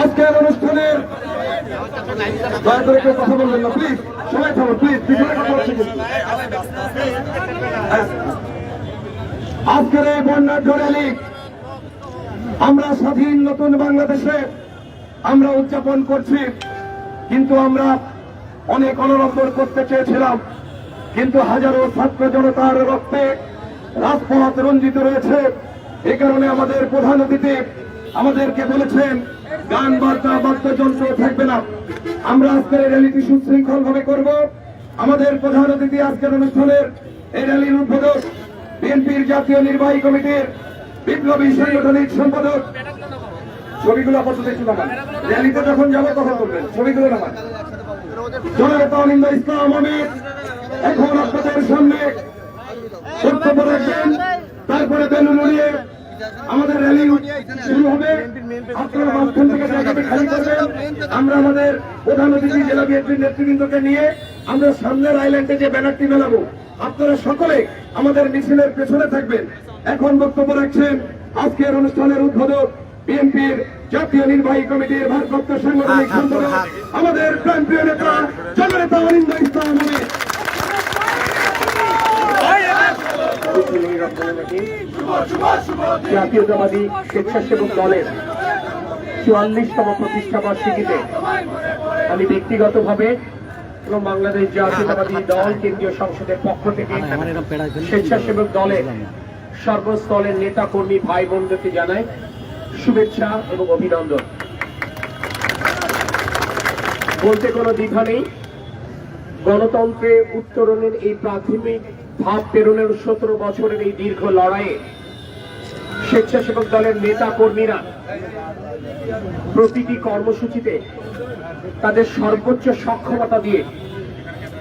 আজকের অনুষ্ঠানের দয়া করে কেউ কথা বলবেন না প্লিজ সবাই থাকুন প্লিজ। আজকের এই বন্যাঢ্য র্যালি আমরা স্বাধীন নতুন বাংলাদেশে আমরা উদযাপন করছি, কিন্তু আমরা অনেক অনরম্বর করতে চেয়েছিলাম, কিন্তু হাজারো ছাত্র জনতার রক্তে রাজপথ রঞ্জিত রয়েছে। এ কারণে আমাদের প্রধান অতিথি আমাদেরকে বলেছেন, গান বার্তা বাদ্যযন্ত্র থাকবে না। আমরা আজকের এই র্যালিটি সুশৃঙ্খল ভাবে করব। আমাদের প্রধান অতিথি আজকের অনুষ্ঠানের এই র্যালির উদ্বোধক বিএনপির জাতীয় নির্বাহী কমিটির বিপ্লবী সাংগঠনিক সম্পাদক। ছবিগুলো আপাতত একটু নামান। র্যালিতে যখন যাব, তখন করবেন। ছবিগুলো নামান। জননেতা অনিন্দ ইসলাম আমির এখন আপনাদের সামনে বক্তব্য রাখবেন। তারপরে বেলুন উড়িয়ে আমাদের র্যালি শুরু হবে। আপনারা মাঝখান থেকে জায়গাটি খালি করবেন আমরা আমাদের প্রধান অতিথি, জেলা বিএনপির নেতৃবৃন্দকে নিয়ে আমরা সামনের আইল্যান্ডে যে ব্যানারটি মেলাবো। আপনারা সকলে আমাদের মিছিলের পেছনে থাকবেন। এখন বক্তব্য রাখছেন আজকের অনুষ্ঠানের উদ্বোধক বিএনপির জাতীয় নির্বাহী কমিটির ভারপ্রাপ্ত সাংগঠনিক সম্পাদক, আমাদের প্রান্তীয় নেতা, জননেতা অনিন্দ ইসলাম আমির জাতীয়তাবাদী স্বেচ্ছাসেবক দলের চুয়াল্লিশতম প্রতিষ্ঠা বার্ষিকীতে আমি ব্যক্তিগতভাবে এবং বাংলাদেশ জাতীয়তাবাদী দল কেন্দ্রীয় সংসদের পক্ষ থেকে স্বেচ্ছাসেবক দলের সর্বস্তরের নেতা কর্মী ভাই বোনদেরকে জানাই শুভেচ্ছা এবং অভিনন্দন। বলতে কোনো দ্বিধা নেই। গণতন্ত্রে উত্তরণের এই প্রাথমিক ভাব প্রেরণের সতেরো বছরের এই দীর্ঘ লড়াইয়ে স্বেচ্ছাসেবক দলের নেতা কর্মীরা প্রতিটি কর্মসূচিতে তাদের সর্বোচ্চ সক্ষমতা দিয়ে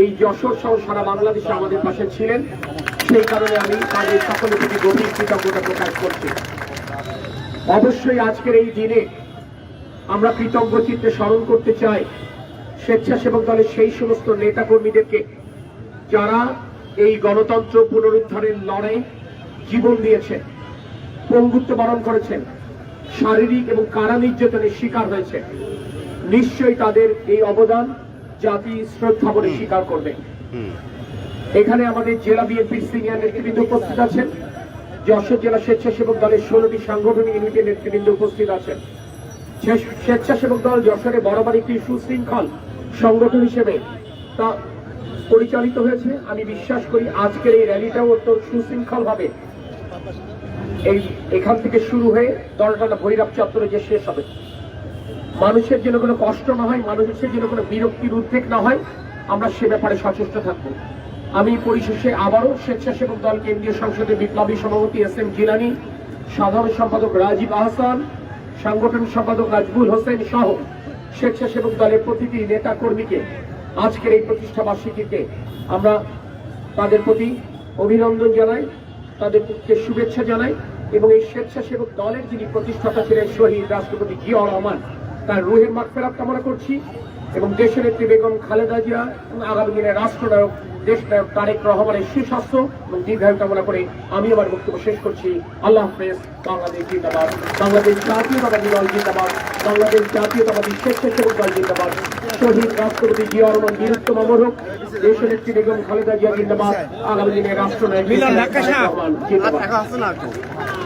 এই যশোর সহ সারা বাংলাদেশে আমাদের পাশে ছিলেন। সেই কারণে আমি তাদের সকলের প্রতি গভীর কৃতজ্ঞতা প্রকাশ করছি। অবশ্যই আজকের এই দিনে আমরা কৃতজ্ঞ চিত্তে স্মরণ করতে চাই স্বেচ্ছাসেবক দলের সেই সমস্ত নেতা কর্মীদেরকে যারা এই গণতন্ত্র পুনরুদ্ধারের লড়াই জীবন দিয়েছেন পঙ্গুত্ব বরণ করেছেন শারীরিক এবং কারা নির্যাতনের শিকার হয়েছে। নিশ্চয়ই তাদের এই অবদান জাতি শ্রদ্ধা বলে স্বীকার করবে। এখানে আমাদের জেলা বিএনপির সিনিয়র নেতৃবৃন্দ উপস্থিত আছেন যশোর জেলা স্বেচ্ছাসেবক দলের ষোলোটি সাংগঠনিক ইউনিটের নেতৃবৃন্দ উপস্থিত আছেন। স্বে- স্বেচ্ছাসেবক দল যশোরে বরাবর একটি সুশৃঙ্খল সংগঠন হিসেবে তা পরিচালিত হয়েছে। আমি বিশ্বাস করি আজকের এই র্যালিটাও অত্যন্ত সুশৃঙ্খল ভাবে এই এখান থেকে শুরু হয়ে দলটানা ভৈরব চত্বরে যে শেষ হবে। মানুষের যেন কোনো কষ্ট না হয়, মানুষের যেন কোনো বিরক্তির উদ্বেগ না হয়, আমরা সে ব্যাপারে সচেষ্ট থাকব। আমি পরিশেষে আবারও স্বেচ্ছাসেবক দল কেন্দ্রীয় সংসদের বিপ্লবী সভাপতি এস এম জিলানি, সাধারণ সম্পাদক রাজীব আহসান সাংগঠনিক সম্পাদক নাজবুল হোসেন সহ স্বেচ্ছাসেবক দলের প্রতিটি নেতা কর্মীকে আজকের এই প্রতিষ্ঠা বার্ষিকীতে আমরা তাদের প্রতি অভিনন্দন জানাই, তাদের পক্ষে শুভেচ্ছা জানাই এবং এই স্বেচ্ছাসেবক দলের যিনি প্রতিষ্ঠাতা ছিলেন শহীদ রাষ্ট্রপতি জিয়া রহমান, তার রুহের মাগফেরাত কামনা করছি এবং দেশের একটি বেগম খালেদা জিয়া এবং আগামী দিনে রাষ্ট্রনায়ক দেশ তারেক রহমানের সুস্বাস্থ্য এবং দীর্ঘায়ু কামনা করে আমি আমার বক্তব্য শেষ করছি। আল্লাহ হাফেজ বাংলাদেশ জিন্দাবাদ। বাংলাদেশ জাতীয়তাবাদী দল জিন্দাবাদ। বাংলাদেশ জাতীয়তাবাদী স্বেচ্ছাসেবক দল জিন্দাবাদ। শহীদ রাষ্ট্রপতি জিয়া রহমান বীরত্ব অমরক দেশের নেত্রী বেগম খালেদা জিয়া জিন্দাবাদ। আগামী দিনের রাষ্ট্রনায়ক রহমান জিন্দাবাদ।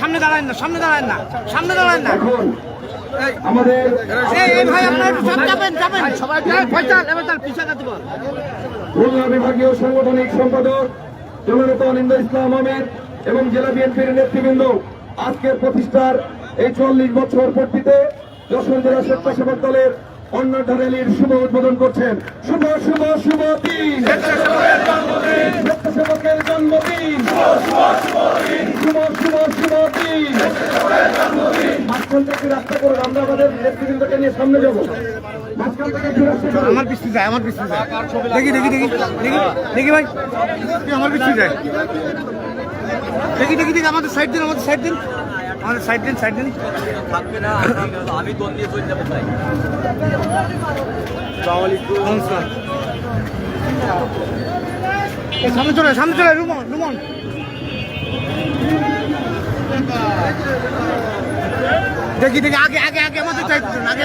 সামনে দাঁড়ান না সামনে দাঁড়ান না সামনে দাঁড়ান না। এখন আমাদের এই এই ভাই আপনারা একটু যাবেন যাবেন। সবাই ফয়সাল এবার তার পিছনে যেতে বল। খুলনা বিভাগীয় সাংগঠনিক সম্পাদক জননেতা অনিন্দ ইসলাম আহমেদ এবং জেলা বিএনপির নেতৃবৃন্দ আজকের প্রতিষ্ঠার এই চল্লিশ বছর পূর্তিতে যশোর জেলা স্বেচ্ছাসেবক দলের অন্যধা র্যালির শুভ উদ্বোধন করছেন। শুভ শুভ শুভ দিন। স্বেচ্ছাসেবকের জন্মদিন। শুভ শুভ শুভ দিন। মাঝখান থেকে রাস্তা করুন আমরা আমাদের নেতৃবৃন্দকে নিয়ে সামনে যাব। আমার পিছু যায় আমার যায়। দেখি দেখি দেখি দেখি দেখি ভাই। আমার পিছু যায়। দেখি দেখি দেখি আমাদের সাইড দিন আমাদের সাইড দিন। আমাদের সাইড দিন সাইড দিন থাকবে না আমি দোল দিয়ে চলে যাব তাই। সামনে চলে সামনে চলে রুমন রুমন দেখি দেখি আগে আগে আগে আমাদের চাই আগে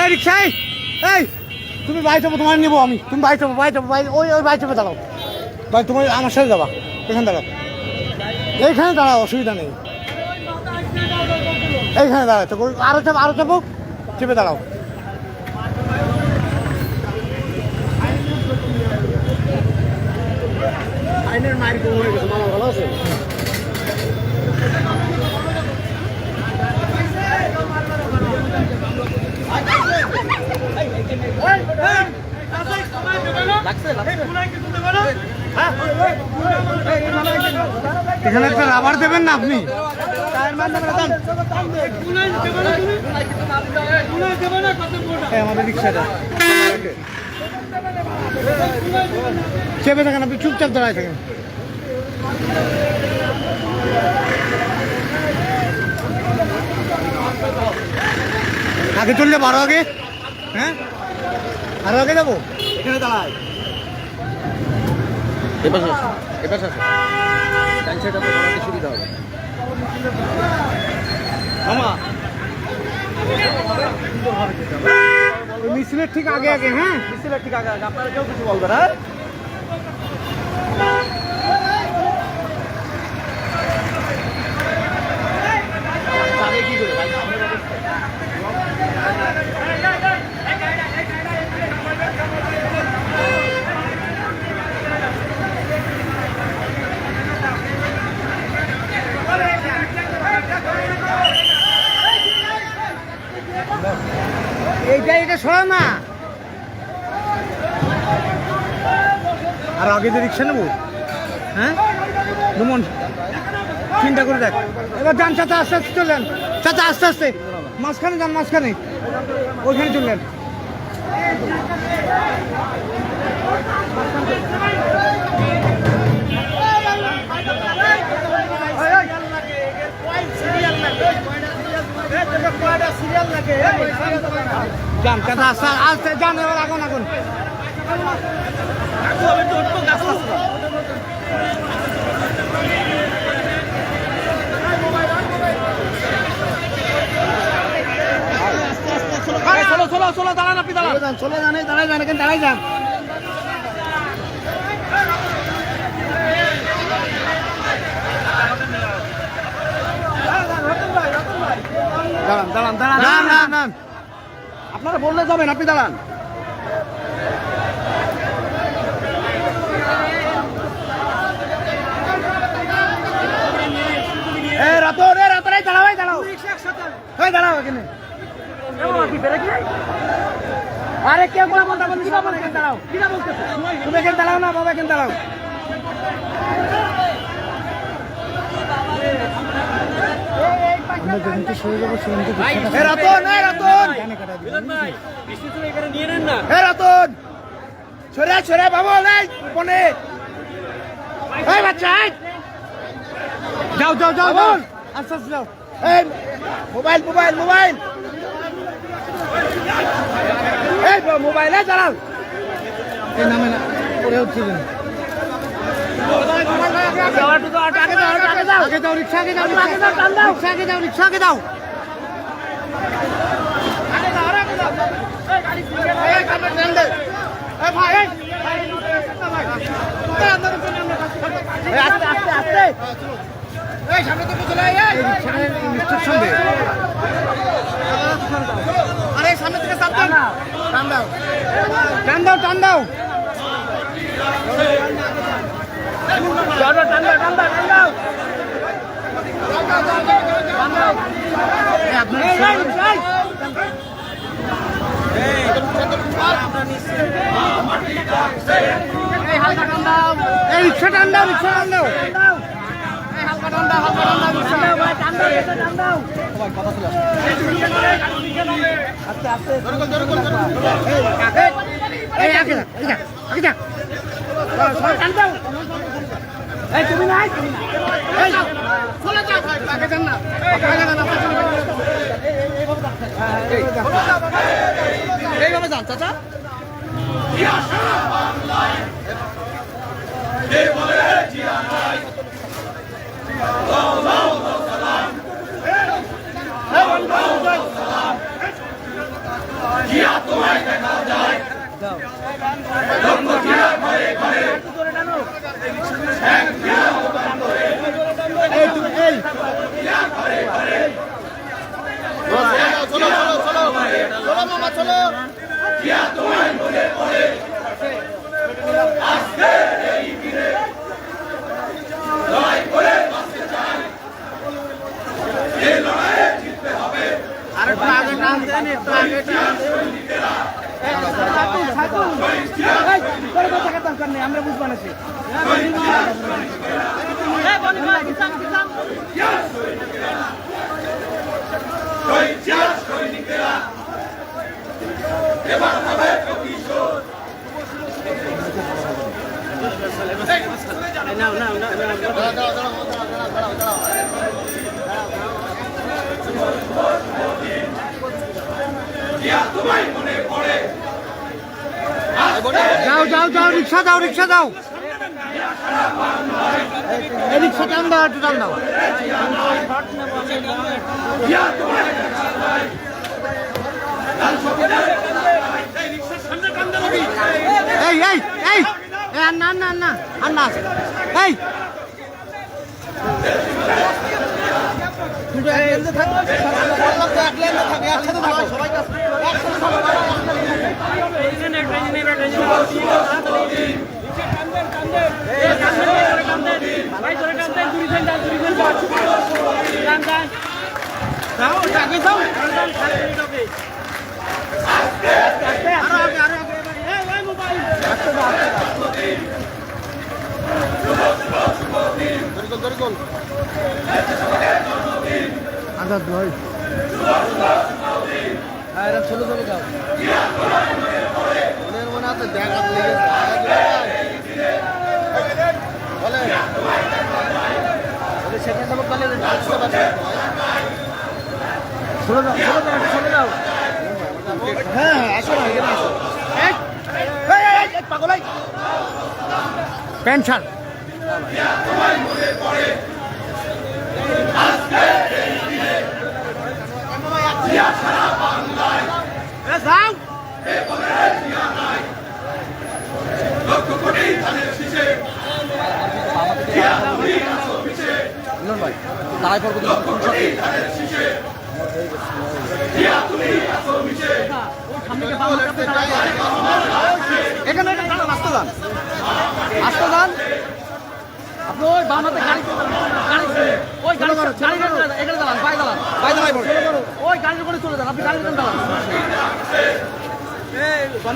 এই রিক্সায়? এই, তুমি বাই চাপো তোমার নেব আমি। তুমি বাই চাপো বাই চাপো বাই ওই ওই বাই চাপে দাঁড়াও। ভাই তোমার আমার সাথে যাবা। এখানে দাঁড়াও। এইখানে দাঁড়াও, অসুবিধা নেই। এইখানে দাঁড়াও, তো আরও চাপ, আরও চাপো। চেপে দাঁড়াও। মায়ের কম হয়ে ভালো আছে? এখানে একটা রাবার দেবেন না আপনি? আমাদের রিক্সাটা। চেপে থাকেন আপনি চুপচাপ দাঁড়ায় থাকেন। আগে চললে বারো আগে? হ্যাঁ? আরও আগে যাব? এখানে দাঁড়ায়। এবার এবার দাঁড়াতে সুবিধা হবে। মামা। মিছিলের ঠিক আগে আগে হ্যাঁ? মিছিলের ঠিক আগে আগে। আপনারা কেউ কিছু বলবেন হ্যাঁ এইটা এটা সরা না আর আগে যে রিক্সা নেব? হ্যাঁ? রুমন চিন্তা করে দেখ। এবার যান, চাচা, আস্তে আস্তে চললেন চাচা, আস্তে আস্তে। মাঝখানে যান, মাঝখানে। ওইখানে চললেন যান, চাচা, আস্তে আস্তে, যান, এবার আগুন আগুন। চলো চলো দাঁড়ান আপনি দাঁড়ান চলে যান দাঁড়াই যান এখানে দাঁড়াই যান দাঁড়ান দাঁড়ান দাঁড়ান। দাঁড়ান দাঁড়ান। আপনারা বললে যাবেন আপনি দাঁড়ান। এ রাতো রে রাতো রে দাঁড়াও দাঁড়াও। এই দাঁড়াও এখানে। আরে কে বলে বলতে বলতে কিনা বলতে দাঁড়াও। কিনা বলতে তুমি এখানে দাঁড়াও না বাবা এখানে দাঁড়াও। এ রাতন এ রাতন এ রাতন সরে সরে বাবু এই কোনে এই বাচ্চা এই যাও যাও যাও যাও আস্তে আস্তে যাও এই মোবাইল মোবাইল মোবাইল এই মোবাইলে চালাও এই নামে না পরে হচ্ছে না আগে দাও রিক্সা আগে দাও রিক্সা আগে দাও রিক্সা আগে দাও আগে দাও আগে দাও আরে সামনে থেকে দাও। টান দাও। টান দাও টান দাও। টান দাও টান দাও টান দাও এই রিক্সা টান দাও রিক্সা টান দাও এই রিক্সা টান দাও রিক্সা টান দাও তুমি নাই যান না আগে যান আপনি চলে যান। এইভাবে যান চাচা এই তুমি এই চলো চলো চলো চলো মামা চলো আর একটু আগে টান দেন একটু আগে টান আমরা বুঝবা না সে এই বলি ভাই কিসাম কিসাম যাও যাও যাও রিক্সা দাও রিক্সা এই রিক্সা টান দাও একটু টান দাও। এই এই এই এই আর না আর না আর না আর না এই যাও আগে যাও আরও আগে আরও আগে এই এই মোবাইল আস্তে দাও আস্তে দাও দড়ি গোল আজাদ ভাই এরকম ছোট ছোট যাও। মনের মনে আছে দেখা লেগে বলে সেখানে যাব পারছি ছোট যাও ছোট যাও ছোট যাও হ্যাঁ আসো না আসো পেনশন। যাও। মিলন ভাই পড়ব কিন্তু এখানে দাঁড়ান আসতে দান আসতে দান আপনি ওই বাম হাতে গাড়ি ওই গাড়ি গাড়ি এখানে দাঁড়ান দাঁড়াই ওই গাড়ির উপরে চলে যান আপনি গাড়ির দাঁড়ান।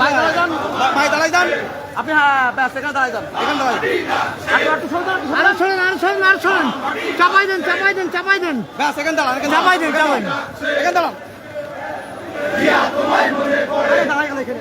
পায়ে দাঁড়ায় যান ভাই দাঁড়াই যান। আপনি হ্যাঁ ব্যাস এখানে দাঁড়াই যান। এখানে দাঁড়াই আরে শোনেন আরে শোনেন আরে শোনেন চাপাই দেন চাপাই দেন চাপাই দেন। ব্যাস এখানে দাঁড়ান চাপাই দেন চাপাই দেন। এখানে দাঁড়ান। দাঁড়াই গেল এখানে।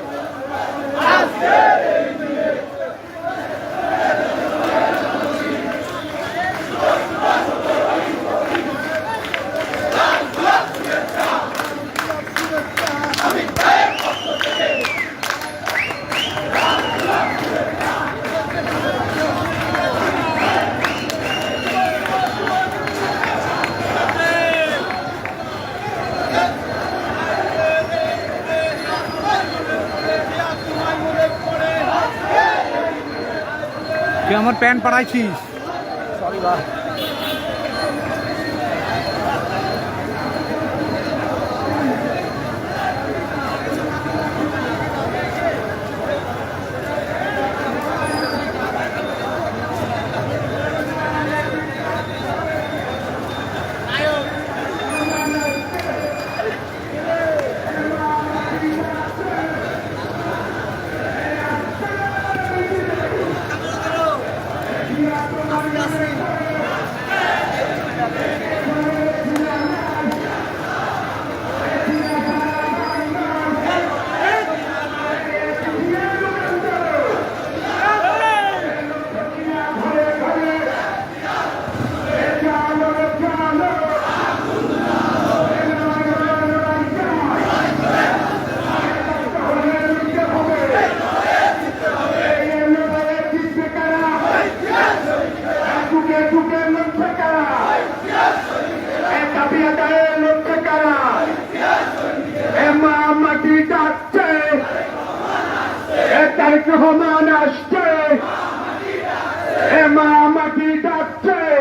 আমার প্যান্ট পাঠাইছিস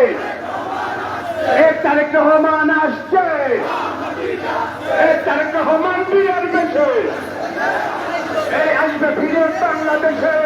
ডাকছে এ তারেক রহমান আসছে। এ তারেক রহমান বিয়ের দেশে এই আসবে ফিরে বাংলাদেশে।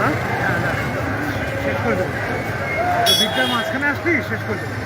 লাস্ট না? শেষ করে দেবো। বিদ্যার মাঝখানে আসবি? শেষ করে দেবো।